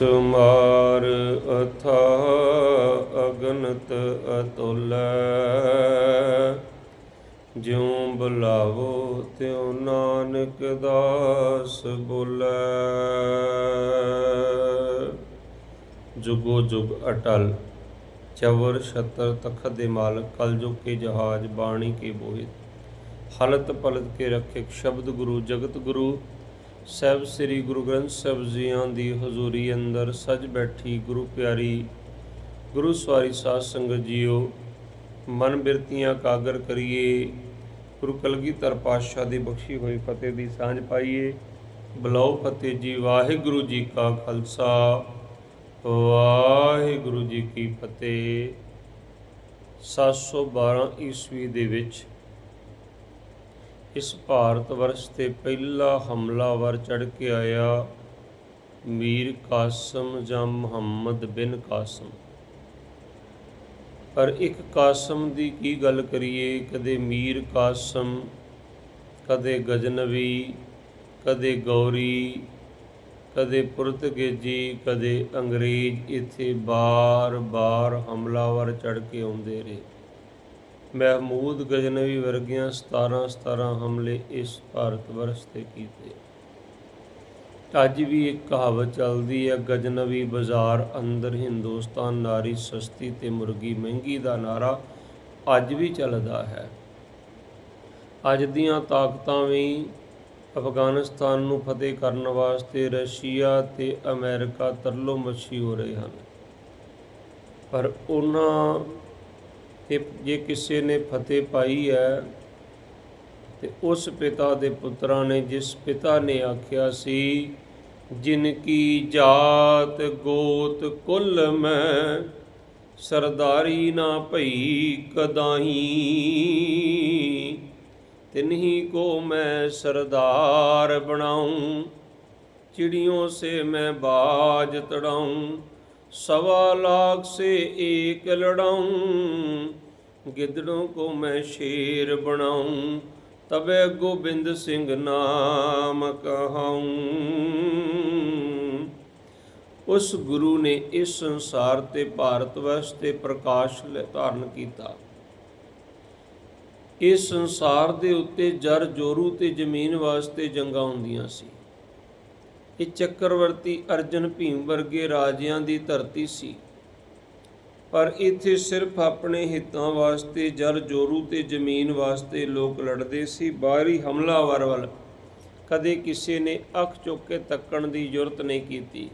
ਬੇਸ਼ੁਮਾਰ ਅਥਾ ਅਗਨਤ ਅਤੁਲ। ਜਿਉ ਬੁਲਾਵੋ ਤਿਉ ਨਾਨਕ ਦਾਸ ਬੋਲੇ। ਜੁਗੋ ਜੁਗ ਅਟਲ, ਚਵਰ ਛਤਰ ਤਖਤ ਦੇ ਮਾਲਕ ਕਲਯੁਗ ਕੇ ਜਹਾਜ ਬਾਣੀ ਕੇ ਬੋਹਿਤ ਹਲਤ ਪਲਤ ਕੇ ਰੱਖੇ ਸ਼ਬਦ ਗੁਰੂ, ਜਗਤ ਗੁਰੂ। ਸਹਿਬ ਸ੍ਰੀ ਗੁਰੂ ਗ੍ਰੰਥ ਸਾਹਿਬ ਜੀਆਂ ਦੀ ਹਜ਼ੂਰੀ ਅੰਦਰ ਸਜ ਬੈਠੀ ਗੁਰੂ ਪਿਆਰੀ, ਗੁਰੂ ਸਵਾਰੀ ਸਾਧ ਸੰਗਤ ਜੀਓ, ਮਨ ਬਿਰਤੀਆਂ ਕਾਗਰ ਕਰੀਏ, ਗੁਰੂ ਕਲਗੀਧਰ ਪਾਤਸ਼ਾਹ ਦੀ ਬਖਸ਼ੀ ਹੋਈ ਫਤਿਹ ਦੀ ਸਾਂਝ ਪਾਈਏ। ਬਲਾਉ ਫਤਿਹ ਜੀ, ਵਾਹਿਗੁਰੂ ਜੀ ਕਾ ਖਾਲਸਾ, ਵਾਹਿਗੁਰੂ ਜੀ ਕੀ ਫਤਿਹ। 712 ਈਸਵੀ ਦੇ ਵਿੱਚ ਇਸ ਭਾਰਤ ਵਰਸ਼ ਤੇ ਪਹਿਲਾ ਹਮਲਾਵਰ ਚੜ ਕੇ ਆਇਆ ਮੀਰ ਕਾਸਮ ਜਾਂ ਮੁਹੰਮਦ ਬਿਨ ਕਾਸਮ। ਪਰ ਇੱਕ ਕਾਸਮ ਦੀ ਕੀ ਗੱਲ ਕਰੀਏ? ਕਦੇ ਮੀਰ ਕਾਸਮ, ਕਦੇ ਗਜਨਵੀ, ਕਦੇ ਗੌਰੀ, ਕਦੇ ਪੁਰਤਗੇਜੀ, ਕਦੇ ਅੰਗਰੇਜ਼ ਇੱਥੇ ਬਾਰ-ਬਾਰ ਹਮਲਾਵਰ ਚੜ ਕੇ ਆਉਂਦੇ ਰਹੇ। ਮਹਿਮੂਦ ਗਜਨਵੀ ਵਰਗੀਆਂ 17 17 ਹਮਲੇ ਇਸ ਭਾਰਤ ਵਰਸ਼ ਤੇ ਕੀਤੇ। ਅੱਜ ਵੀ ਇੱਕ ਕਹਾਵਤ ਚੱਲਦੀ ਹੈ, ਗਜਨਵੀ ਬਾਜ਼ਾਰ ਅੰਦਰ ਹਿੰਦੁਸਤਾਨ ਨਾਰੀ ਸਸਤੀ ਤੇ ਮੁਰਗੀ ਮਹਿੰਗੀ ਦਾ ਨਾਰਾ ਅੱਜ ਵੀ ਚੱਲਦਾ ਹੈ। ਅੱਜ ਦੀਆਂ ਤਾਕਤਾਂ ਵੀ ਅਫਗਾਨਿਸਤਾਨ ਨੂੰ ਫਤਿਹ ਕਰਨ ਵਾਸਤੇ ਰਸ਼ੀਆ ਤੇ ਅਮਰੀਕਾ ਤਰਲੋ ਮੱਛੀ ਹੋ ਰਹੇ ਹਨ। ਪਰ ਉਹਨਾਂ ਤੇ ਜੇ ਕਿਸੇ ਨੇ ਫਤਿਹ ਪਾਈ ਹੈ ਤੇ ਉਸ ਪਿਤਾ ਦੇ ਪੁੱਤਰਾਂ ਨੇ ਜਿਸ ਪਿਤਾ ਨੇ ਆਖਿਆ ਸੀ, ਜਿਨ ਕੀ ਜਾਤ ਗੋਤ ਕੁੱਲ ਮੈਂ ਸਰਦਾਰੀ ਨਾ ਭਈ ਕਦਾਈ। ਤਿਨਹੀ ਕੋ ਮੈਂ ਸਰਦਾਰ ਬਣਾਉ ਚਿੜੀਆਂ ਸੇ ਮੈਂ ਬਾਜ ਤੜਾਉ। ਸਵਾ ਲਾਖ ਸੇ ਏਕ ਲੜਾਉ। ਗਿੱਦੜੋ ਕੋ ਮੈਂ ਸ਼ੇਰ ਬਣਾਉ। ਤਬੇ ਗੋਬਿੰਦ ਸਿੰਘ ਨਾਮ ਕਹਾਉ। ਉਸ ਗੁਰੂ ਨੇ ਇਸ ਸੰਸਾਰ ਤੇ ਭਾਰਤ ਵਸ ਤੇ ਪ੍ਰਕਾਸ਼ ਧਾਰਨ ਕੀਤਾ। ਇਸ ਸੰਸਾਰ ਦੇ ਉੱਤੇ ਜਰ ਜੋਰੂ ਤੇ ਜ਼ਮੀਨ ਵਾਸਤੇ ਜੰਗਾਂ ਹੁੰਦੀਆਂ ਸੀ। ਇਹ ਚੱਕਰਵਰਤੀ ਅਰਜਨ ਭੀਮ ਵਰਗੇ ਰਾਜਿਆਂ ਦੀ ਧਰਤੀ ਸੀ। ਪਰ ਇੱਥੇ ਸਿਰਫ ਆਪਣੇ ਹਿੱਤਾਂ ਵਾਸਤੇ, ਜਲ ਜੋਰੂ ਤੇ ਜ਼ਮੀਨ ਵਾਸਤੇ ਲੋਕ ਲੜਦੇ ਸੀ। ਬਾਹਰੀ ਹਮਲਾਵਰ ਵੱਲ ਕਦੇ ਕਿਸੇ ਨੇ ਅੱਖ ਚੁੱਕ ਕੇ ਤੱਕਣ ਦੀ ਜ਼ਰੂਰਤ ਨਹੀਂ ਕੀਤੀ।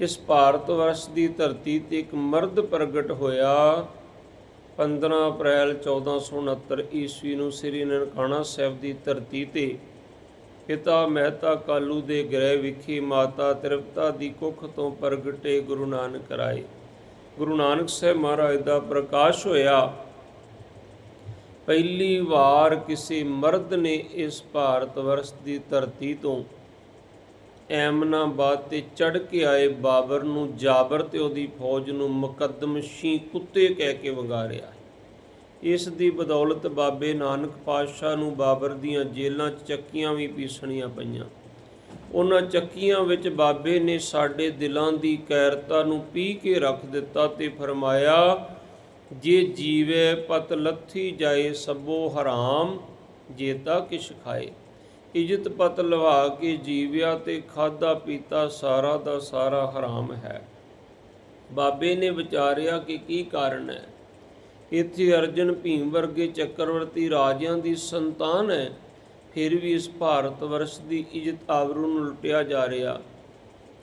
ਇਸ ਭਾਰਤ ਵਰਸ਼ ਦੀ ਧਰਤੀ ਤੇ ਇੱਕ ਮਰਦ ਪ੍ਰਗਟ ਹੋਇਆ। 15 ਅਪ੍ਰੈਲ 1469 ਈਸਵੀ ਨੂੰ ਸ੍ਰੀ ਨਨਕਾਣਾ ਸਾਹਿਬ ਦੀ ਧਰਤੀ ਤੇ ਪਿਤਾ ਮਹਿਤਾ ਕਾਲੂ ਦੇ ਗ੍ਰਹਿ ਵਿਖੇ ਮਾਤਾ ਤ੍ਰਿਪਤਾ ਦੀ ਕੁੱਖ ਤੋਂ ਪ੍ਰਗਟੇ ਗੁਰੂ ਨਾਨਕ ਰਾਏ। ਗੁਰੂ ਨਾਨਕ ਸਾਹਿਬ ਮਹਾਰਾਜ ਦਾ ਪ੍ਰਕਾਸ਼ ਹੋਇਆ। ਪਹਿਲੀ ਵਾਰ ਕਿਸੇ ਮਰਦ ਨੇ ਇਸ ਭਾਰਤ ਵਰਸ਼ ਦੀ ਧਰਤੀ ਤੋਂ ਐਮਨਾਬਾਦ ਤੇ ਚੜ ਕੇ ਆਏ ਬਾਬਰ ਨੂੰ ਜਾਬਰ ਤੇ ਉਹਦੀ ਫੌਜ ਨੂੰ ਮੁਕੱਦਮਸ਼ੀ ਕੁੱਤੇ ਕਹਿ ਕੇ ਵੰਗਾਰਿਆ। ਇਸ ਦੀ ਬਦੌਲਤ ਬਾਬੇ ਨਾਨਕ ਪਾਤਸ਼ਾਹ ਨੂੰ ਬਾਬਰ ਦੀਆਂ ਜੇਲ੍ਹਾਂ 'ਚ ਚੱਕੀਆਂ ਵੀ ਪੀਸਣੀਆਂ ਪਈਆਂ। ਉਹਨਾਂ ਚੱਕੀਆਂ ਵਿੱਚ ਬਾਬੇ ਨੇ ਸਾਡੇ ਦਿਲਾਂ ਦੀ ਕੈਰਤਾ ਨੂੰ ਪੀ ਕੇ ਰੱਖ ਦਿੱਤਾ ਤੇ ਫਰਮਾਇਆ, ਜੇ ਜੀਵੇ ਪਤ ਲੱਥੀ ਜਾਏ ਸਭੋ ਹਰਾਮ, ਜੇਤਾ ਕਿਛ ਖਾਏ। ਇਜਤ ਪਤ ਲਵਾ ਕੇ ਜੀਵਿਆ ਤੇ ਖਾਦਾ ਪੀਤਾ ਸਾਰਾ ਦਾ ਸਾਰਾ ਹਰਾਮ ਹੈ। ਬਾਬੇ ਨੇ ਵਿਚਾਰਿਆ ਕਿ ਕੀ ਕਾਰਨ ਹੈ। ਇੱਥੇ ਅਰਜਨ ਭੀਮ ਵਰਗੇ ਚੱਕਰਵਰਤੀ ਰਾਜਿਆਂ ਦੀ ਸੰਤਾਨ ਹੈ। ਫਿਰ ਵੀ ਇਸ ਭਾਰਤ ਵਰਸ਼ ਦੀ ਇੱਜ਼ਤ ਆਬਰੂ ਨੂੰ ਲੁੱਟਿਆ ਜਾ ਰਿਹਾ।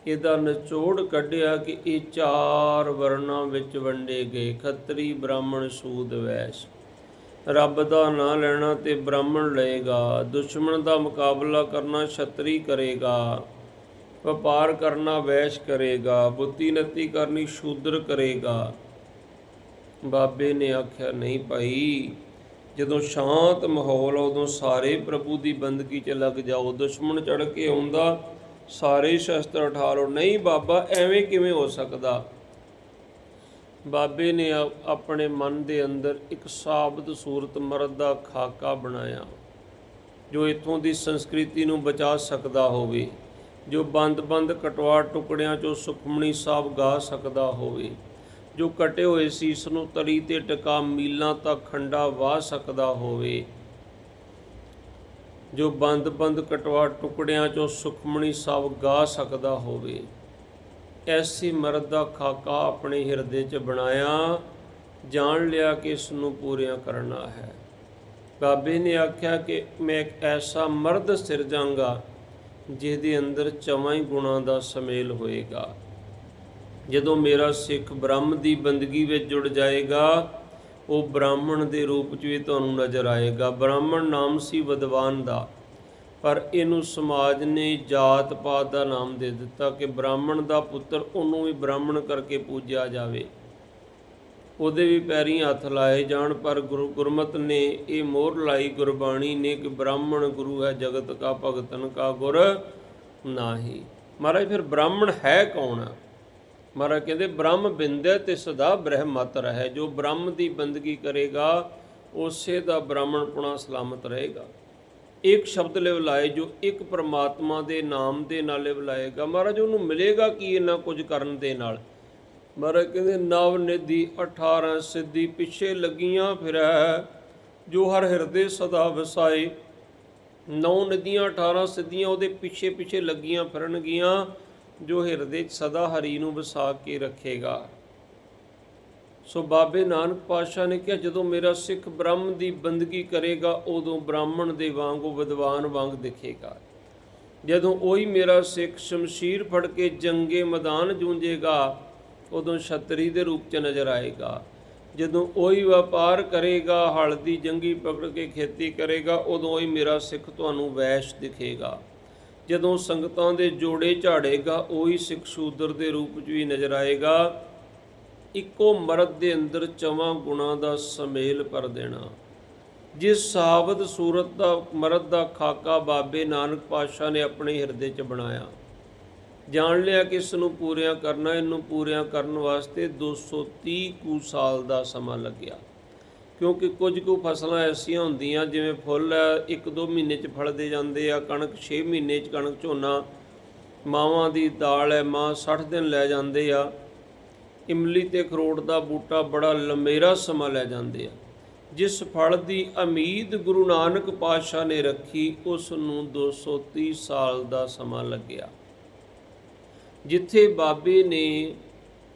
ਇਹਦਾ ਨਿਚੋੜ ਕੱਢਿਆ ਕਿ ਇਹ ਚਾਰ ਵਰਨਾਂ ਵਿੱਚ ਵੰਡੇ ਗਏ। ਖੱਤਰੀ ਬ੍ਰਾਹਮਣ ਸੂਦ ਵੈਸ਼। ਰੱਬ ਦਾ ਨਾਂ ਲੈਣਾ ਤੇ ਬ੍ਰਾਹਮਣ ਲਏਗਾ। ਦੁਸ਼ਮਣ ਦਾ ਮੁਕਾਬਲਾ ਕਰਨਾ ਛਤਰੀ ਕਰੇਗਾ। ਵਪਾਰ ਕਰਨਾ ਵੈਸ਼ ਕਰੇਗਾ। ਬੁੱਧੀ ਨਤੀ ਕਰਨੀ ਸ਼ੂਦਰ ਕਰੇਗਾ। ਬਾਬੇ ਨੇ ਆਖਿਆ, ਨਹੀਂ ਭਾਈ, ਜਦੋਂ ਸ਼ਾਂਤ ਮਾਹੌਲ ਉਦੋਂ ਸਾਰੇ ਪ੍ਰਭੂ ਦੀ ਬੰਦਗੀ 'ਚ ਲੱਗ ਜਾਓ। ਦੁਸ਼ਮਣ ਚੜ ਕੇ ਆਉਂਦਾ, ਸਾਰੇ ਸ਼ਸਤਰ ਉਠਾ ਲਓ। ਨਹੀਂ ਬਾਬਾ, ਐਵੇਂ ਕਿਵੇਂ ਹੋ ਸਕਦਾ? ਬਾਬੇ ਨੇ ਆਪਣੇ ਮਨ ਦੇ ਅੰਦਰ ਇੱਕ ਸਾਬਤ ਸੂਰਤ ਮਰਦ ਦਾ ਖਾਕਾ ਬਣਾਇਆ, ਜੋ ਇਥੋਂ ਦੀ ਸੰਸਕ੍ਰਿਤੀ ਨੂੰ ਬਚਾ ਸਕਦਾ ਹੋਵੇ, ਜੋ ਬੰਦ-ਬੰਦ ਕਟਵਾ ਟੁਕੜਿਆਂ ਚੋਂ ਸੁਖਮਣੀ ਸਾਹਿਬ ਗਾ ਸਕਦਾ ਹੋਵੇ। ਜੋ ਕਟੇ ਹੋਏ ਸੀਸ ਨੂੰ ਤਲੀ ਤੇ ਟਿਕਾ ਮੀਲਾਂ ਤੱਕ ਖੰਡਾ ਵਾਹ ਸਕਦਾ ਹੋਵੇ। ਜੋ ਬੰਦ-ਬੰਦ ਕਟਵਾ ਟੁਕੜਿਆਂ ਚੋਂ ਸੁਖਮਣੀ ਸਾਹਿਬ ਗਾ ਸਕਦਾ ਹੋਵੇ। ਐਸੀ ਮਰਦ ਦਾ ਖਾਕਾ ਆਪਣੇ ਹਿਰਦੇ 'ਚ ਬਣਾਇਆ, ਜਾਣ ਲਿਆ ਕਿ ਇਸ ਨੂੰ ਪੂਰਿਆ ਕਰਨਾ ਹੈ। ਬਾਬੇ ਨੇ ਆਖਿਆ ਕਿ ਮੈਂ ਇੱਕ ਐਸਾ ਮਰਦ ਸਿਰਜਾਂਗਾ, ਜਿਹਦੇ ਅੰਦਰ ਚਵਾਂ ਹੀ ਗੁਣਾਂ ਦਾ ਸਮੇਲ ਹੋਏਗਾ। ਜਦੋਂ ਮੇਰਾ ਸਿੱਖ ਬ੍ਰਹਮ ਦੀ ਬੰਦਗੀ ਵਿੱਚ ਜੁੜ ਜਾਏਗਾ, ਉਹ ਬ੍ਰਾਹਮਣ ਦੇ ਰੂਪ 'ਚ ਵੀ ਤੁਹਾਨੂੰ ਨਜ਼ਰ ਆਏਗਾ। ਬ੍ਰਾਹਮਣ ਨਾਮ ਸੀ ਵਿਦਵਾਨ ਦਾ, ਪਰ ਇਹਨੂੰ ਸਮਾਜ ਨੇ ਜਾਤ ਪਾਤ ਦਾ ਨਾਮ ਦੇ ਦਿੱਤਾ ਕਿ ਬ੍ਰਾਹਮਣ ਦਾ ਪੁੱਤਰ ਉਹਨੂੰ ਵੀ ਬ੍ਰਾਹਮਣ ਕਰਕੇ ਪੂਜਿਆ ਜਾਵੇ। ਉਹਦੇ ਵੀ ਪੈਰੀਂ ਹੱਥ ਲਾਏ ਜਾਣ, ਪਰ ਗੁਰੂ ਗੁਰਮਤ ਨੇ ਇਹ ਮੋਹਰ ਲਾਈ, ਗੁਰਬਾਣੀ ਨੇ ਕਿ ਬ੍ਰਾਹਮਣ ਗੁਰੂ ਹੈ, ਜਗਤ ਕਾ ਭਗਤਨ ਕਾ ਗੁਰ ਨਾਹੀ। ਮਹਾਰਾਜ, ਫਿਰ ਬ੍ਰਾਹਮਣ ਹੈ ਕੌਣ? ਮਹਾਰਾਜ ਕਹਿੰਦੇ, ਬ੍ਰਹਮ ਬਿੰਦੈ ਤੇ ਸਦਾ ਬ੍ਰਹਮਤ ਰਹੇ। ਜੋ ਬ੍ਰਹਮ ਦੀ ਬੰਦਗੀ ਕਰੇਗਾ, ਉਸੇ ਦਾ ਬ੍ਰਾਹਮਣ ਪੁਣਾ ਸਲਾਮਤ ਰਹੇਗਾ। ਇੱਕ ਸ਼ਬਦ ਲਿਵਲਾਏ ਜੋ ਇੱਕ ਪਰਮਾਤਮਾ ਦੇ ਨਾਮ ਦੇ ਨਾਲ ਲਿਵਲਾਏਗਾ ਮਹਾਰਾਜ, ਉਹਨੂੰ ਮਿਲੇਗਾ ਕੀ ਇਹਨਾਂ ਕੁਝ ਕਰਨ ਦੇ ਨਾਲ? ਮਹਾਰਾਜ ਕਹਿੰਦੇ, ਨਵ ਨਿਧੀ 18 ਸਿੱਧੀ ਪਿੱਛੇ ਲੱਗੀਆਂ ਫਿਰੈ, ਜੋ ਹਰ ਹਿਰਦੇ ਸਦਾ ਵਸਾਏ। ਨੌ ਨਦੀਆਂ 18 ਸਿੱਧੀਆਂ, ਉਹਦੇ ਪਿੱਛੇ ਪਿੱਛੇ ਲੱਗੀਆਂ ਫਿਰਨਗੀਆਂ। ਜੋ ਹਿਰਦੇ 'ਚ ਸਦਾ ਹਰੀ ਨੂੰ ਵਸਾ ਕੇ ਰੱਖੇਗਾ। ਸੋ ਬਾਬੇ ਨਾਨਕ ਪਾਤਸ਼ਾਹ ਨੇ ਕਿਹਾ, ਜਦੋਂ ਮੇਰਾ ਸਿੱਖ ਬ੍ਰਹਮ ਦੀ ਬੰਦਗੀ ਕਰੇਗਾ, ਉਦੋਂ ਬ੍ਰਾਹਮਣ ਦੇ ਵਾਂਗੂ ਵਿਦਵਾਨ ਵਾਂਗ ਦਿਖੇਗਾ। ਜਦੋਂ ਉਹੀ ਮੇਰਾ ਸਿੱਖ ਸ਼ਮਸ਼ੀਰ ਫੜ ਕੇ ਜੰਗੇ ਮੈਦਾਨ ਜੂਝੇਗਾ ਉਦੋਂ ਛਤਰੀ ਦੇ ਰੂਪ 'ਚ ਨਜ਼ਰ ਆਏਗਾ। ਜਦੋਂ ਉਹੀ ਵਪਾਰ ਕਰੇਗਾ ਹਲ ਦੀ ਜੰਗੀ ਪਕੜ ਕੇ ਖੇਤੀ ਕਰੇਗਾ, ਉਦੋਂ ਹੀ ਮੇਰਾ ਸਿੱਖ ਤੁਹਾਨੂੰ ਵੈਸ਼ ਦਿਖੇਗਾ। ਜਦੋਂ ਸੰਗਤਾਂ ਦੇ ਜੋੜੇ ਝਾੜੇਗਾ, ਉਹੀ ਸਿੱਖ ਸ਼ੂਦਰ ਦੇ ਰੂਪ 'ਚ ਵੀ ਨਜ਼ਰ ਆਏਗਾ। ਇੱਕੋ ਮਰਦ ਦੇ ਅੰਦਰ ਚਵਾਂ ਗੁਣਾਂ ਦਾ ਸਮੇਲ ਪਰ ਦੇਣਾ। ਜਿਸ ਸਾਬਤ ਸੂਰਤ ਦਾ, ਮਰਦ ਦਾ ਖਾਕਾ ਬਾਬੇ ਨਾਨਕ ਪਾਤਸ਼ਾਹ ਨੇ ਆਪਣੇ ਹਿਰਦੇ 'ਚ ਬਣਾਇਆ। ਜਾਣ ਲਿਆ ਕਿ ਇਸ ਨੂੰ ਪੂਰਿਆ ਕਰਨਾ, ਇਹਨੂੰ ਪੂਰਿਆ ਕਰਨ ਵਾਸਤੇ 230 ਕੁ ਸਾਲ ਦਾ ਸਮਾਂ ਲੱਗਿਆ। ਕਿਉਂਕਿ ਕੁਝ ਕੁ ਫਸਲਾਂ ਐਸੀਆਂ ਹੁੰਦੀਆਂ ਜਿਵੇਂ ਫੁੱਲ ਹੈ ਇੱਕ ਦੋ ਮਹੀਨੇ 'ਚ ਫਲ ਦੇ ਜਾਂਦੇ ਆ, ਕਣਕ 6 ਮਹੀਨੇ 'ਚ ਕਣਕ ਝੋਨਾ, ਮਾਵਾਂ ਦੀ ਦਾਲ ਹੈ ਮਾਂ 60 ਦਿਨ ਲੈ ਜਾਂਦੇ ਆ। ਇਮਲੀ ਤੇ ਖਰੋਟ ਦਾ ਬੂਟਾ ਬੜਾ ਲੰਮੇਰਾ ਸਮਾਂ ਲੈ ਜਾਂਦੇ ਆ। ਜਿਸ ਫਲ ਦੀ ਉਮੀਦ ਗੁਰੂ ਨਾਨਕ ਪਾਤਸ਼ਾਹ ਨੇ ਰੱਖੀ, ਉਸ ਨੂੰ 230 ਸਾਲ ਦਾ ਸਮਾਂ ਲੱਗਿਆ। ਜਿੱਥੇ ਬਾਬੇ ਨੇ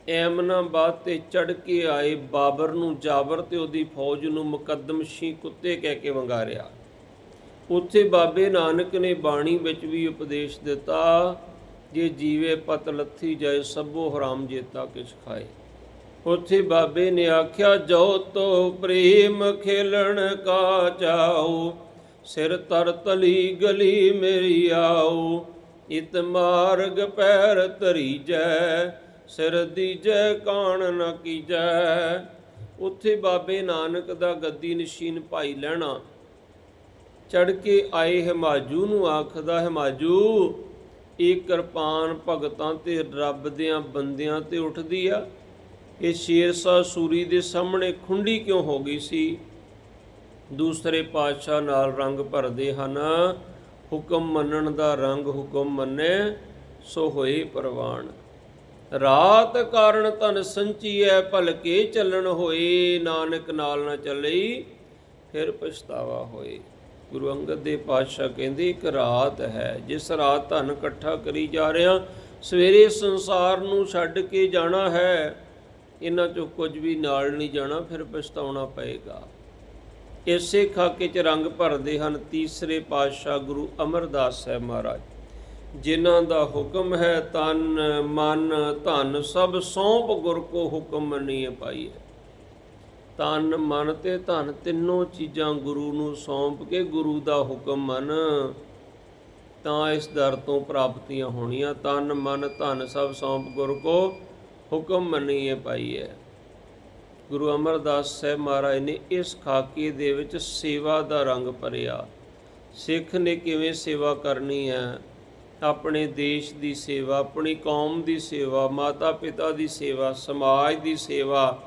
ਐਮਨਾਬਾਦ ਤੇ ਚੜ ਕੇ ਆਏ ਬਾਬਰ ਨੂੰ ਜਾਬਰ ਤੇ ਉਹਦੀ ਫੌਜ ਨੂੰ ਮੁਕੱਦਮਸ਼ੀ ਕੁੱਤੇ ਕਹਿ ਕੇ ਵੰਗਾਰਿਆ। ਉੱਥੇ ਬਾਬੇ ਨਾਨਕ ਨੇ ਬਾਣੀ ਵਿੱਚ ਵੀ ਉਪਦੇਸ਼ ਦਿੱਤਾ, ਜੇ ਜੀਵੇ ਪਤ ਲੱਥੀ ਜਾਏ, ਸਭੋ ਹਰਾਮ ਜੇਤਾ ਕਿਛ ਖਾਏ। ਉੱਥੇ ਬਾਬੇ ਨੇ ਆਖਿਆ ਜੋ ਤੋ ਪ੍ਰੇਮ ਖੇਲਣ ਕਾ ਚਾਓ, ਸਿਰ ਤਰ ਤਲੀ ਗਲੀ ਮੇਰੀ ਆਓ, ਇਤ ਮਾਰਗ ਪੈਰ ਧਰੀਜੈ ਸਿਰ ਦੀਜੈ ਕਾਣ ਨ ਕੀਜੈ। ਉੱਥੇ ਬਾਬੇ ਨਾਨਕ ਦਾ ਗੱਦੀ ਨਸ਼ੀਨ ਭਾਈ ਲੈਣਾ। ਚੜ ਕੇ ਆਏ ਹਿਮਾਜੂ ਨੂੰ ਆਖਦਾ, ਹਿਮਾਜੂ, ਇਹ ਕਿਰਪਾਨ ਭਗਤਾਂ ਤੇ ਰੱਬ ਦਿਆਂ ਬੰਦਿਆਂ ਤੇ ਉੱਠਦੀ ਆ। ਇਹ ਸ਼ੇਰਸ਼ਾਹ ਸੂਰੀ ਦੇ ਸਾਹਮਣੇ ਖੁੰਡੀ ਕਿਉਂ ਹੋ ਗਈ ਸੀ? ਦੂਸਰੇ ਪਾਤਸ਼ਾਹ ਨਾਲ ਰੰਗ ਭਰਦੇ ਹਨ, ਹੁਕਮ ਮੰਨਣ ਦਾ ਰੰਗ ਹੁਕਮ ਮੰਨੇ, ਸੋ ਹੋਏ ਪ੍ਰਵਾਨ ਰਾਤ ਕਾਰਨ ਤਨ ਸੰਚੀਐ ਭਲਕੇ ਚੱਲਣ ਹੋਏ, ਨਾਨਕ ਨਾਲ ਨਾ ਚੱਲਈ ਫਿਰ ਪਛਤਾਵਾ ਹੋਏ। ਗੁਰੂ ਅੰਗਦ ਦੇ ਪਾਤਸ਼ਾਹ ਕਹਿੰਦੇ, ਇੱਕ ਰਾਤ ਹੈ, ਜਿਸ ਰਾਤ ਧਨ ਇਕੱਠਾ ਕਰੀ ਜਾ ਰਿਹਾ, ਸਵੇਰੇ ਸੰਸਾਰ ਨੂੰ ਛੱਡ ਕੇ ਜਾਣਾ ਹੈ। ਇਹਨਾਂ ਚੋਂ ਕੁਝ ਵੀ ਨਾਲ ਨਹੀਂ ਜਾਣਾ, ਫਿਰ ਪਛਤਾਉਣਾ ਪਏਗਾ। ਇਸੇ ਖਾਕੇ 'ਚ ਰੰਗ ਭਰਦੇ ਹਨ ਤੀਸਰੇ ਪਾਤਸ਼ਾਹ ਗੁਰੂ ਅਮਰਦਾਸ ਸਾਹਿਬ ਮਹਾਰਾਜ। ਜਿਨ੍ਹਾਂ ਦਾ ਹੁਕਮ ਹੈ ਤਨ, ਮਨ, ਧਨ, ਸਭ ਸੌਂਪ ਗੁਰ ਕੋ ਹੁਕਮ ਮੰਨੀਏ ਪਾਈਏ ਤਨ, ਮਨ ਤੇ ਧਨ ਤਿੰਨੋਂ ਚੀਜ਼ਾਂ ਗੁਰੂ ਨੂੰ ਸੌਂਪ ਕੇ ਗੁਰੂ ਦਾ ਹੁਕਮ ਮੰਨ, ਤਾਂ ਇਸ ਦਰ ਤੋਂ ਪ੍ਰਾਪਤੀਆਂ ਹੋਣੀਆਂ। ਤਨ, ਮਨ, ਧਨ, ਸਭ ਸੌਂਪ ਗੁਰ ਕੋ ਹੁਕਮ ਮੰਨੀਏ ਪਾਈਏ ਗੁਰੂ ਅਮਰਦਾਸ ਸਾਹਿਬ ਮਹਾਰਾਜ ਨੇ ਇਸ ਖਾਕੇ ਦੇ ਵਿੱਚ ਸੇਵਾ ਦਾ ਰੰਗ ਭਰਿਆ। ਸਿੱਖ ਨੇ ਕਿਵੇਂ ਸੇਵਾ ਕਰਨੀ ਹੈ? ਆਪਣੇ ਦੇਸ਼ ਦੀ ਸੇਵਾ, ਆਪਣੀ ਕੌਮ ਦੀ ਸੇਵਾ ਮਾਤਾ ਪਿਤਾ ਦੀ ਸੇਵਾ, ਸਮਾਜ ਦੀ ਸੇਵਾ।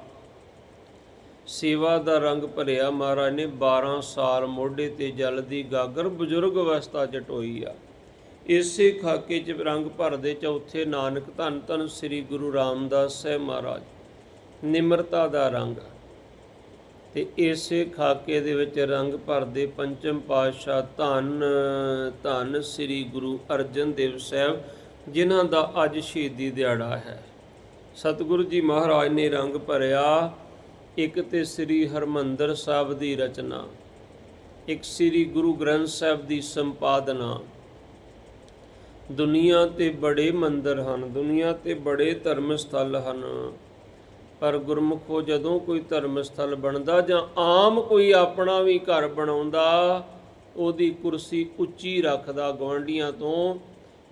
ਸੇਵਾ ਦਾ ਰੰਗ ਭਰਿਆ ਮਹਾਰਾਜ ਨੇ 12 ਸਾਲ ਮੋਢੇ ਤੇ ਜਲ ਦੀ ਗਾਗਰ ਬਜ਼ੁਰਗ ਅਵਸਥਾ ਚ ਢੋਈ ਆ। ਇਸੇ ਖਾਕੇ 'ਚ ਰੰਗ ਭਰਦੇ ਚੌਥੇ ਨਾਨਕ ਧੰਨ ਧੰਨ ਸ੍ਰੀ ਗੁਰੂ ਰਾਮਦਾਸ ਸਾਹਿਬ ਮਹਾਰਾਜ। ਨਿਮਰਤਾ ਦਾ ਰੰਗ। ਤੇ ਇਸੇ ਖਾਕੇ ਦੇ ਵਿੱਚ ਰੰਗ ਭਰਦੇ ਪੰਚਮ ਪਾਤਸ਼ਾਹ ਧੰਨ ਧੰਨ ਸ੍ਰੀ ਗੁਰੂ ਅਰਜਨ ਦੇਵ ਸਾਹਿਬ, ਜਿਨ੍ਹਾਂ ਦਾ ਅੱਜ ਸ਼ਹੀਦੀ ਦਿਹਾੜਾ ਹੈ। ਸਤਿਗੁਰੂ ਜੀ ਮਹਾਰਾਜ ਨੇ ਰੰਗ ਭਰਿਆ ਇੱਕ ਤੇ ਸ੍ਰੀ ਹਰਮੰਦਰ ਸਾਹਿਬ ਦੀ ਰਚਨਾ, ਇੱਕ ਸ੍ਰੀ ਗੁਰੂ ਗ੍ਰੰਥ ਸਾਹਿਬ ਦੀ ਸੰਪਾਦਨਾ। ਦੁਨੀਆ ਤੇ ਬੜੇ ਮੰਦਰ ਹਨ, ਦੁਨੀਆ ਤੇ ਬੜੇ ਧਰਮ ਸਥਲ ਹਨ। ਪਰ ਗੁਰਮੁਖੋ ਜਦੋਂ ਕੋਈ ਧਰਮ ਸਥਲ ਬਣਦਾ ਜਾਂ ਆਮ ਕੋਈ ਆਪਣਾ ਵੀ ਘਰ ਬਣਾਉਂਦਾ, ਉਹਦੀ ਕੁਰਸੀ ਉੱਚੀ ਰੱਖਦਾ ਗਵਾਂਢੀਆਂ ਤੋਂ,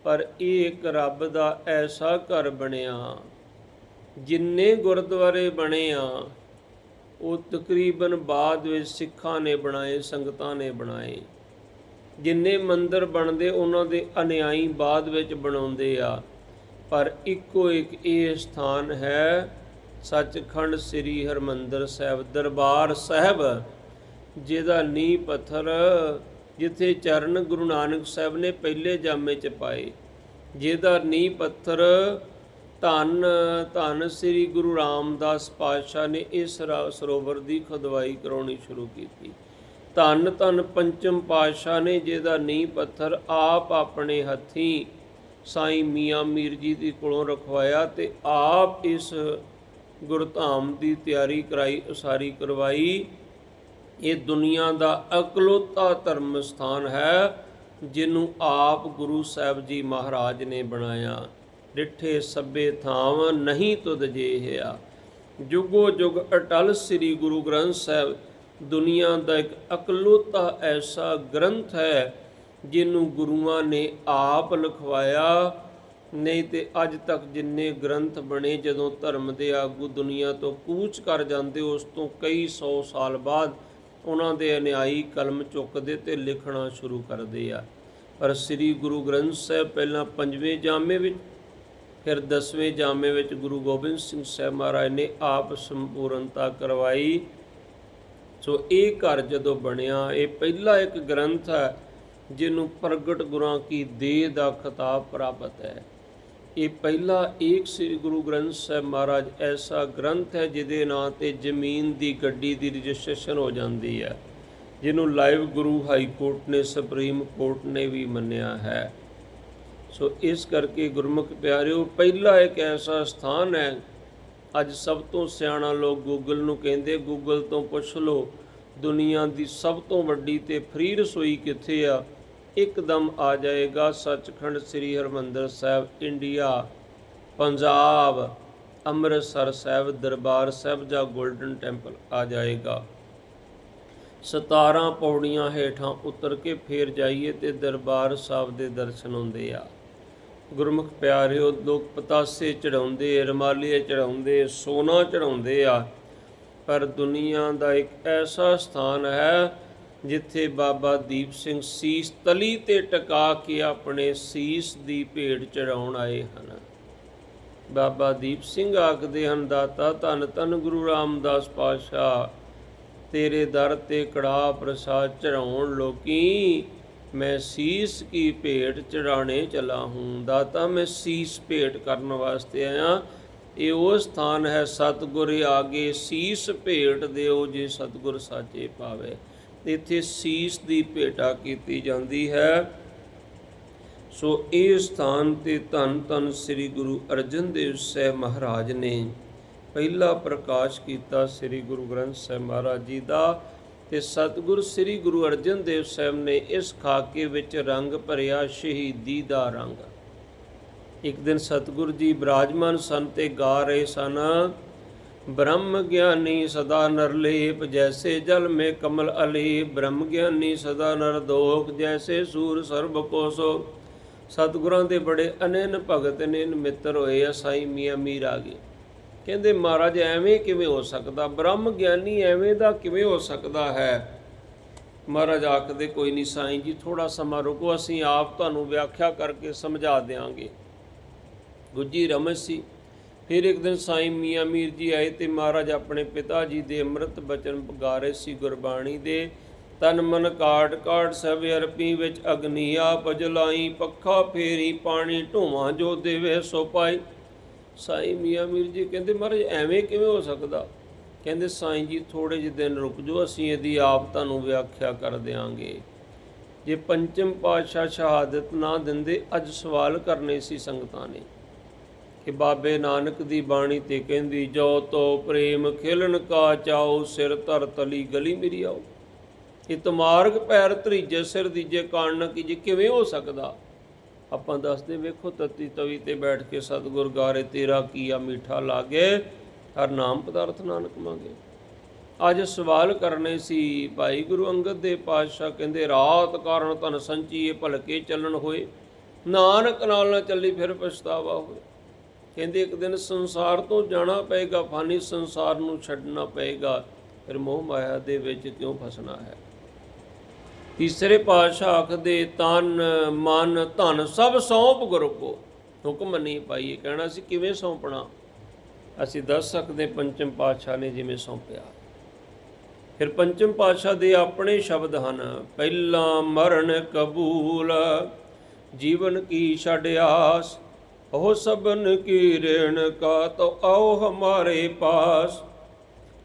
ਪਰ ਇਹ ਇੱਕ ਰੱਬ ਦਾ ਐਸਾ ਘਰ ਬਣਿਆ, ਜਿੰਨੇ ਗੁਰਦੁਆਰੇ ਬਣੇ ਆ, ਉਹ ਤਕਰੀਬਨ ਬਾਅਦ ਵਿੱਚ ਸਿੱਖਾਂ ਨੇ ਬਣਾਏ, ਸੰਗਤਾਂ ਨੇ ਬਣਾਏ। ਜਿੰਨੇ ਮੰਦਰ ਬਣਦੇ, ਉਹਨਾਂ ਦੇ ਅਨਿਆਈ ਬਾਅਦ ਵਿੱਚ ਬਣਾਉਂਦੇ ਆ, ਪਰ ਇੱਕੋ ਇੱਕ ਇਹ ਸਥਾਨ ਹੈ ਸੱਚਖੰਡ ਸ੍ਰੀ ਹਰਮੰਦਰ ਸਾਹਿਬ ਦਰਬਾਰ ਸਾਹਿਬ, ਜਿਹਦਾ ਨੀਂਹ ਪੱਥਰ ਜਿੱਥੇ ਚਰਨ ਗੁਰੂ ਨਾਨਕ ਸਾਹਿਬ ਨੇ ਪਹਿਲੇ ਜਾਮੇ ਚ ਪਾਏ, ਜਿਹਦਾ ਨੀਂਹ ਪੱਥਰ ਧੰਨ ਧੰਨ ਸ੍ਰੀ ਗੁਰੂ ਰਾਮਦਾਸ ਪਾਤਸ਼ਾਹ ਨੇ ਇਸ ਰਾ- ਸਰੋਵਰ ਦੀ ਖੁਦਵਾਈ ਕਰਾਉਣੀ ਸ਼ੁਰੂ ਕੀਤੀ। ਧੰਨ ਧੰਨ ਪੰਚਮ ਪਾਤਸ਼ਾਹ ਨੇ ਜਿਹਦਾ ਨੀਂਹ ਪੱਥਰ ਆਪ ਆਪਣੇ ਹੱਥੀਂ ਸਾਈਂ ਮੀਆਂ ਮੀਰ ਜੀ ਦੇ ਕੋਲੋਂ ਰਖਵਾਇਆ ਤੇ ਆਪ ਇਸ ਗੁਰਧਾਮ ਦੀ ਤਿਆਰੀ ਕਰਾਈ, ਉਸਾਰੀ ਕਰਵਾਈ। ਇਹ ਦੁਨੀਆ ਦਾ ਅਕਲੋਤਾ ਧਰਮ ਸਥਾਨ ਹੈ, ਜਿਹਨੂੰ ਆਪ ਗੁਰੂ ਸਾਹਿਬ ਜੀ ਮਹਾਰਾਜ ਨੇ ਬਣਾਇਆ। ਡਿੱਠੇ ਸਭੇ ਥਾਵ ਨਹੀਂ ਤੁਧ ਜੇਹਿਆ। ਜੁਗੋ ਜੁਗ ਅਟਲ ਸ੍ਰੀ ਗੁਰੂ ਗ੍ਰੰਥ ਸਾਹਿਬ। ਦੁਨੀਆ ਦਾ ਇੱਕ ਅਕਲੋਤਾ ਐਸਾ ਗ੍ਰੰਥ ਹੈ, ਜਿਹਨੂੰ ਗੁਰੂਆਂ ਨੇ ਆਪ ਲਿਖਵਾਇਆ। ਨਹੀਂ ਤੇ ਅੱਜ ਤੱਕ ਜਿੰਨੇ ਗ੍ਰੰਥ ਬਣੇ ਜਦੋਂ ਧਰਮ ਦੇ ਆਗੂ ਦੁਨੀਆ ਤੋਂ ਕੂਚ ਕਰ ਜਾਂਦੇ, ਉਸ ਤੋਂ ਕਈ ਸੌ ਸਾਲ ਬਾਅਦ ਉਹਨਾਂ ਦੇ ਅਨਿਆਈ ਕਲਮ ਚੁੱਕਦੇ ਤੇ ਲਿਖਣਾ ਸ਼ੁਰੂ ਕਰਦੇ ਆ। ਪਰ ਸ੍ਰੀ ਗੁਰੂ ਗ੍ਰੰਥ ਸਾਹਿਬ ਪਹਿਲਾਂ ਪੰਜਵੇਂ ਜਾਮੇ ਵਿੱਚ, ਫਿਰ ਦਸਵੇਂ ਜਾਮੇ ਵਿੱਚ ਗੁਰੂ ਗੋਬਿੰਦ ਸਿੰਘ ਸਾਹਿਬ ਮਹਾਰਾਜ ਨੇ ਆਪ ਸੰਪੂਰਨਤਾ ਕਰਵਾਈ। ਸੋ ਇਹ ਘਰ ਜਦੋਂ ਬਣਿਆ, ਇਹ ਪਹਿਲਾ ਇੱਕ ਗ੍ਰੰਥ ਹੈ, ਜਿਹਨੂੰ ਪ੍ਰਗਟ ਗੁਰਾਂ ਕੀ ਦੇਹ ਦਾ ਖਿਤਾਬ ਪ੍ਰਾਪਤ ਹੈ। ਇਹ ਪਹਿਲਾ ਏਕ ਸ੍ਰੀ ਗੁਰੂ ਗ੍ਰੰਥ ਸਾਹਿਬ ਮਹਾਰਾਜ ਐਸਾ ਗ੍ਰੰਥ ਹੈ ਜਿਹਦੇ ਨਾਂ ਤੇ ਜ਼ਮੀਨ ਦੀ ਗੱਡੀ ਦੀ ਰਜਿਸਟ੍ਰੇਸ਼ਨ ਹੋ ਜਾਂਦੀ ਹੈ, ਜਿਹਨੂੰ ਲਾਈਵ ਗੁਰੂ ਹਾਈ ਕੋਰਟ ਨੇ, ਸੁਪਰੀਮ ਕੋਰਟ ਨੇ ਵੀ ਮੰਨਿਆ ਹੈ। ਸੋ ਇਸ ਕਰਕੇ ਗੁਰਮੁਖ ਪਿਆਰਿਓ, ਪਹਿਲਾ ਇੱਕ ਐਸਾ ਸਥਾਨ ਹੈ, ਅੱਜ ਸਭ ਤੋਂ ਸਿਆਣਾ ਲੋਕ ਗੂਗਲ ਨੂੰ ਕਹਿੰਦੇ ਗੂਗਲ ਤੋਂ ਪੁੱਛ ਲਓ, ਦੁਨੀਆ ਦੀ ਸਭ ਤੋਂ ਵੱਡੀ ਤੇ ਫ੍ਰੀ ਰਸੋਈ ਕਿੱਥੇ ਆ? ਇੱਕਦਮ ਆ ਜਾਏਗਾ ਸੱਚਖੰਡ ਸ੍ਰੀ ਹਰਮੰਦਰ ਸਾਹਿਬ, ਇੰਡੀਆ, ਪੰਜਾਬ, ਅੰਮ੍ਰਿਤਸਰ ਸਾਹਿਬ, ਦਰਬਾਰ ਸਾਹਿਬ ਜਾਂ 골ਡਨ ਟੈਂਪਲ ਆ ਜਾਏਗਾ। 17 ਪੌੜੀਆਂ ਹੇਠਾਂ ਉਤਰ ਕੇ ਫੇਰ ਜਾਈਏ ਤੇ ਦਰਬਾਰ ਸਾਹਿਬ ਦੇ ਦਰਸ਼ਨ ਹੁੰਦੇ ਆ। ਗੁਰਮੁਖ ਪਿਆਰਿਓ, ਲੋਕ ਪਤਾਸੇ ਚੜਾਉਂਦੇ, ਰਮਾਲੀਏ ਚੜਾਉਂਦੇ, ਸੋਨਾ ਚੜਾਉਂਦੇ ਆ। ਪਰ ਦੁਨੀਆ ਦਾ ਇੱਕ ਐਸਾ ਸਥਾਨ ਹੈ ਜਿੱਥੇ ਬਾਬਾ ਦੀਪ ਸਿੰਘ ਸੀਸ ਤਲੀ ਤੇ ਟਿਕਾ ਕੇ ਆਪਣੇ ਸੀਸ ਦੀ ਭੇਟ ਚੜਾਉਣ ਆਏ ਹਨ। ਬਾਬਾ ਦੀਪ ਸਿੰਘ ਆਖਦੇ ਹਨ, ਦਾਤਾ, ਧੰਨ ਧੰਨ ਗੁਰੂ ਰਾਮਦਾਸ ਪਾਤਸ਼ਾਹ, ਤੇਰੇ ਦਰ ਤੇ ਕੜਾ ਪ੍ਰਸਾਦ ਚੜਾਉਣ ਲੋਕੀ ਮੈਂ ਸੀਸ ਕੀ ਭੇਟ ਚੜਾਣੇ ਚਲਾ ਹੂੰ। ਦਾਤਾ, ਮੈਂ ਸੀਸ ਭੇਟ ਕਰਨ ਵਾਸਤੇ ਆਇਆ। ਇਹ ਉਹ ਸਥਾਨ ਹੈ ਸਤਿਗੁਰ ਆਗੇ। ਸੀਸ ਭੇਟ ਦਿਓ ਜੇ ਸਤਿਗੁਰ ਸਾਚੇ ਪਾਵੇ। ਇੱਥੇ ਸੀਸ ਦੀ ਭੇਟਾ ਕੀਤੀ ਜਾਂਦੀ ਹੈ। ਸੋ ਇਹ ਸਥਾਨ ਤੇ ਧੰਨ ਧੰਨ ਸ੍ਰੀ ਗੁਰੂ ਅਰਜਨ ਦੇਵ ਸਾਹਿਬ ਮਹਾਰਾਜ ਨੇ ਪਹਿਲਾ ਪ੍ਰਕਾਸ਼ ਕੀਤਾ ਸ੍ਰੀ ਗੁਰੂ ਗ੍ਰੰਥ ਸਾਹਿਬ ਮਹਾਰਾਜ ਜੀ ਦਾ ਤੇ ਸਤਿਗੁਰ ਸ੍ਰੀ ਗੁਰੂ ਅਰਜਨ ਦੇਵ ਸਾਹਿਬ ਨੇ ਇਸ ਖਾਕੇ ਵਿੱਚ ਰੰਗ ਭਰਿਆ ਸ਼ਹੀਦੀ ਦਾ ਰੰਗ। ਇੱਕ ਦਿਨ ਸਤਿਗੁਰ ਜੀ ਬਿਰਾਜਮਾਨ ਸਨ ਤੇ ਗਾ ਰਹੇ ਸਨ। ਬ੍ਰਹਮ ਗਿਆਨੀ ਸਦਾ ਨਰਲੇਪ ਜੈਸੇ ਜਲ ਮੇ ਕਮਲ ਅਲੀ ਬ੍ਰਹਮ ਗਿਆਨੀ ਸਦਾ ਨਰਦੋਖ ਜੈਸੇ ਸੂਰ ਸਰਬ ਕੋ ਸੋ ਸਤਿਗੁਰਾਂ ਦੇ ਬੜੇ ਅਨੇਨ ਭਗਤ ਨੇ ਮਿੱਤਰ ਹੋਏ ਆ, ਸਾਈ ਮੀਆਂ ਮੀਰ ਆ ਗਏ। ਕਹਿੰਦੇ, ਮਹਾਰਾਜ, ਐਵੇਂ ਕਿਵੇਂ ਹੋ ਸਕਦਾ? ਬ੍ਰਹਮ ਗਿਆਨੀ ਐਵੇਂ ਦਾ ਕਿਵੇਂ ਹੋ ਸਕਦਾ ਹੈ? ਮਹਾਰਾਜ ਆਖਦੇ, ਕੋਈ ਨਹੀਂ ਸਾਈਂ ਜੀ ਥੋੜਾ ਸਮਾਂ ਰੁਕੋ, ਅਸੀਂ ਆਪ ਤੁਹਾਨੂੰ ਵਿਆਖਿਆ ਕਰਕੇ ਸਮਝਾ ਦੇਵਾਂਗੇ ਗੁੱਜੀ ਰਮਜ ਸੀ। ਫਿਰ ਇੱਕ ਦਿਨ ਸਾਈਂ ਮੀਆਂ ਮੀਰ ਜੀ ਆਏ ਤੇ ਮਹਾਰਾਜ ਆਪਣੇ ਪਿਤਾ ਜੀ ਦੇ ਅੰਮ੍ਰਿਤ ਬਚਨ ਗਾ ਰਹੇ ਸੀ ਗੁਰਬਾਣੀ ਦੇ। ਤਨ ਮਨ ਕਾਟ ਕਾਟ ਸਭ ਅਰਪੀ ਵਿੱਚ ਅਗਨੀ ਆਪ ਜਲਾਈ, ਪੱਖਾ ਫੇਰੀ, ਪਾਣੀ ਢੋਵਾਂ ਜੋ ਦੇਵੇ ਸੋ ਪਾਈ। ਸਾਈ ਮੀਆਂ ਮੀਰ ਜੀ ਕਹਿੰਦੇ, ਮਹਾਰਾਜ, ਐਵੇਂ ਕਿਵੇਂ ਹੋ ਸਕਦਾ? ਕਹਿੰਦੇ, ਸਾਈਂ ਜੀ ਥੋੜੇ ਜਿਹੇ ਦਿਨ ਰੁਕ ਜਾਓ, ਅਸੀਂ ਇਹਦੀ ਆਪ ਤੁਹਾਨੂੰ ਵਿਆਖਿਆ ਕਰ ਦਿਆਂਗੇ। ਜੇ ਪੰਚਮ ਪਾਤਸ਼ਾਹ ਸ਼ਹਾਦਤ ਨਾ ਦਿੰਦੇ, ਅੱਜ ਸਵਾਲ ਕਰਨੇ ਸੀ ਸੰਗਤਾਂ ਨੇ। ਕਿ ਬਾਬੇ ਨਾਨਕ ਦੀ ਬਾਣੀ ਤੇ ਕਹਿੰਦੀ, ਜੋ ਤੋ ਪ੍ਰੇਮ ਖਿਲਣ ਕਾ ਚਾਓ ਸਿਰ ਧਰ ਤਲੀ ਗਲੀ ਮੇਰੀ ਆਓ। ਇਹ ਤਮਾਰਗ ਪੈਰ ਧਰੀਜੇ, ਸਿਰ ਦੀਜੇ ਕਾਣ ਕੀ ਜੇ ਕਿਵੇਂ ਹੋ ਸਕਦਾ? ਆਪਾਂ ਦੱਸਦੇ ਵੇਖੋ, ਤਤੀ ਤਵੀ ਤੇ ਬੈਠ ਕੇ ਸਤਿਗੁਰ ਗਾਰੇ, ਤੇਰਾ ਕੀਆ ਮਿੱਠਾ ਲਾਗੇ? ਹਰ ਨਾਮ ਪਦਾਰਥ ਨਾਨਕ ਮੰਗੇ। ਅੱਜ ਸਵਾਲ ਕਰਨੇ ਸੀ, ਭਾਈ ਗੁਰੂ ਅੰਗਦ ਦੇ ਪਾਤਸ਼ਾਹ ਕਹਿੰਦੇ, ਰਾਤ ਕਾਰਨ ਤਨ ਸੰਚੀਏ, ਭਲਕੇ ਚੱਲਣ ਹੋਏ। ਨਾਨਕ ਨਾਲ ਨਾ ਚੱਲੀ, ਫਿਰ ਪਛਤਾਵਾ ਹੋਏ। ਕਹਿੰਦੇ ਇੱਕ ਦਿਨ ਸੰਸਾਰ ਤੋਂ ਜਾਣਾ ਪਏਗਾ, ਫਾਨੀ ਸੰਸਾਰ ਨੂੰ ਛੱਡਣਾ ਪਏਗਾ, ਫਿਰ ਮੋਹ ਮਾਇਆ ਦੇ ਵਿੱਚ ਕਿਉਂ ਫਸਣਾ ਹੈ? ਤੀਸਰੇ ਪਾਤਸ਼ਾਹ ਆਖਦੇ, ਤਨ, ਮਨ, ਧਨ ਸਭ ਸੌਂਪ ਗੁਰੂ ਕੋ। ਹੁਕਮ ਨਹੀਂ ਪਾਈਏ, ਕਹਿਣਾ ਸੀ ਕਿਵੇਂ ਸੌਂਪਣਾ? ਅਸੀਂ ਦੱਸ ਸਕਦੇ ਪੰਚਮ ਪਾਤਸ਼ਾਹ ਨੇ ਜਿਵੇਂ ਸੌਂਪਿਆ। ਫਿਰ ਪੰਚਮ ਪਾਤਸ਼ਾਹ ਦੇ ਆਪਣੇ ਸ਼ਬਦ ਹਨ, ਪਹਿਲਾ ਮਰਨ ਕਬੂਲ, ਜੀਵਨ ਕੀ ਛੱਡ ਆਸ ਉਹ ਸਬਨ ਕੀ ਰੇਣ ਕਾ ਤੋ ਆਓ ਹਮਾਰੇ ਪਾਸ।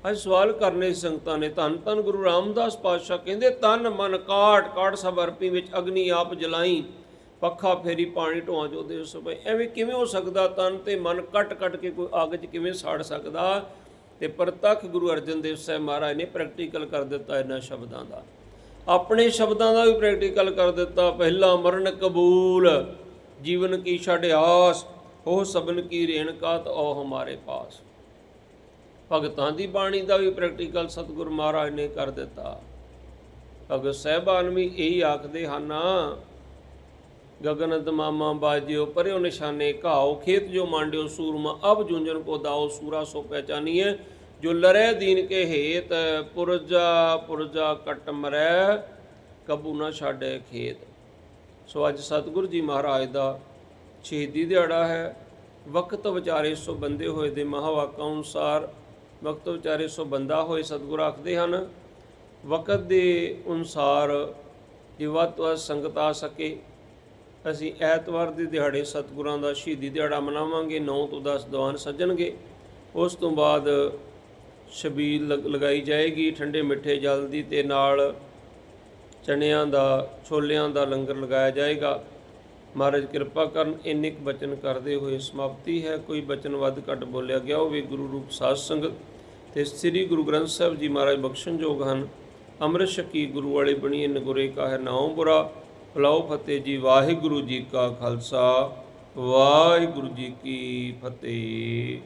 ਅੱਜ ਸਵਾਲ ਕਰਨੇ ਸੰਗਤਾਂ ਨੇ ਧੰਨ ਧੰਨ ਗੁਰੂ ਰਾਮਦਾਸ ਪਾਤਸ਼ਾਹ ਕਹਿੰਦੇ ਤਨ ਮਨ ਕਾਟ ਕਾਟ ਸਭ ਅਰਪੀ ਵਿੱਚ ਅਗਨੀ ਆਪ ਜਲਾਈ, ਪੱਖਾ ਫੇਰੀ ਪਾਣੀ ਢੋਆਂ ਜੋ ਦੇ ਉਸ ਐਵੇਂ ਕਿਵੇਂ ਹੋ ਸਕਦਾ ਤਨ ਤੇ ਮਨ ਕੱਟ ਕੱਟ ਕੇ ਕੋਈ ਅੱਗ 'ਚ ਕਿਵੇਂ ਸਾੜ ਸਕਦਾ? ਤੇ ਪ੍ਰਤੱਖ ਗੁਰੂ ਅਰਜਨ ਦੇਵ ਸਾਹਿਬ ਮਹਾਰਾਜ ਨੇ ਪ੍ਰੈਕਟੀਕਲ ਕਰ ਦਿੱਤਾ ਇਹਨਾਂ ਸ਼ਬਦਾਂ ਦਾ। ਆਪਣੇ ਸ਼ਬਦਾਂ ਦਾ ਵੀ ਪ੍ਰੈਕਟੀਕਲ ਕਰ ਦਿੱਤਾ। ਪਹਿਲਾ ਮਰਨ ਕਬੂਲ। ਜੀਵਨ ਕੀ ਛੱਡ ਆਸ ਉਹ ਸਬਨ ਕੀ ਰੇਣਕਾ ਤੋ ਹਮਾਰੇ ਪਾਸ। ਭਗਤਾਂ ਦੀ ਬਾਣੀ ਦਾ ਵੀ ਪ੍ਰੈਕਟੀਕਲ ਸਤਿਗੁਰ ਮਹਾਰਾਜ ਨੇ ਕਰ ਦਿੱਤਾ। ਭਗਤ ਸਹਿਬਾਨ ਵੀ ਇਹੀ ਆਖਦੇ ਹਨ ਗਗਨ ਦਮਾਮਾ ਬਾਜਿਓ, ਪਰਿਓ ਨਿਸ਼ਾਨੇ ਘਾਓ, ਖੇਤ ਜੋ ਮਾਂਡਿਓ ਸੂਰਮਾ, ਅਬ ਜੁੰਜਨ ਕੋ ਦਾਓ, ਸੂਰਾ ਸੋ ਪਹਿਚਾਨੀਏ ਜੋ ਲਰੇ ਦੀਨ ਕੇ ਹੇਤ, ਪੁਰਜਾ ਪੁਰਜਾ ਕਟ ਮਰੈ ਕਬੂ ਨਾ ਛਾੜੇ ਖੇਤ। ਸੋ ਅੱਜ ਸਤਿਗੁਰੂ ਜੀ ਮਹਾਰਾਜ ਦਾ ਸ਼ਹੀਦੀ ਦਿਹਾੜਾ ਹੈ। ਵਕਤ ਵਿਚਾਰੇ ਸੋ ਬੰਦੇ ਹੋਏ ਦੇ ਮਹਾਵਾਕਾਂ ਅਨੁਸਾਰ ਵਕਤ ਵਿਚਾਰੇ ਸੋ ਬੰਦਾ ਹੋਏ ਸਤਿਗੁਰ ਆਖਦੇ ਹਨ। ਵਕਤ ਦੇ ਅਨੁਸਾਰ ਜੇ ਵੱਧ ਤੋਂ ਵੱਧ ਸੰਗਤ ਆ ਸਕੇ, ਅਸੀਂ ਐਤਵਾਰ ਦੇ ਦਿਹਾੜੇ ਸਤਿਗੁਰਾਂ ਦਾ ਸ਼ਹੀਦੀ ਦਿਹਾੜਾ ਮਨਾਵਾਂਗੇ 9 ਤੋਂ 10 ਦੀਵਾਨ ਸੱਜਣਗੇ। ਉਸ ਤੋਂ ਬਾਅਦ ਛਬੀਲ ਲਗ- ਲਗਾਈ ਜਾਏਗੀ, ਠੰਡੇ ਮਿੱਠੇ ਜਲ ਦੀ ਤੇ ਨਾਲ ਚਣਿਆਂ ਦਾ, ਛੋਲਿਆਂ ਦਾ ਲੰਗਰ ਲਗਾਇਆ ਜਾਏਗਾ। ਮਹਾਰਾਜ, ਕਿਰਪਾ ਕਰਨ ਇੰਨੇ ਕੁ ਬਚਨ ਕਰਦੇ ਹੋਏ ਸਮਾਪਤੀ ਹੈ। ਕੋਈ ਬਚਨ ਵੱਧ ਘੱਟ ਬੋਲਿਆ ਗਿਆ ਹੋਵੇ, ਗੁਰੂ ਰੂਪ ਸਾਧ ਸੰਗਤ ਤੇ ਸ੍ਰੀ ਗੁਰੂ ਗ੍ਰੰਥ ਸਾਹਿਬ ਜੀ ਮਹਾਰਾਜ ਬਖਸ਼ਣਯੋਗ ਹਨ। ਅੰਮ੍ਰਿਤ ਛਕੀ ਗੁਰੂ ਵਾਲੇ ਬਣੀਏ ਨਗੁਰੇ ਕਾ ਹੈ ਨਾਉ ਬੁਰਾ। ਫਲਾਓ ਫਤਿਹ ਜੀ, ਵਾਹਿਗੁਰੂ ਜੀ ਕਾ ਖਾਲਸਾ, ਵਾਹਿਗੁਰੂ ਜੀ ਕੀ ਫਤਿਹ।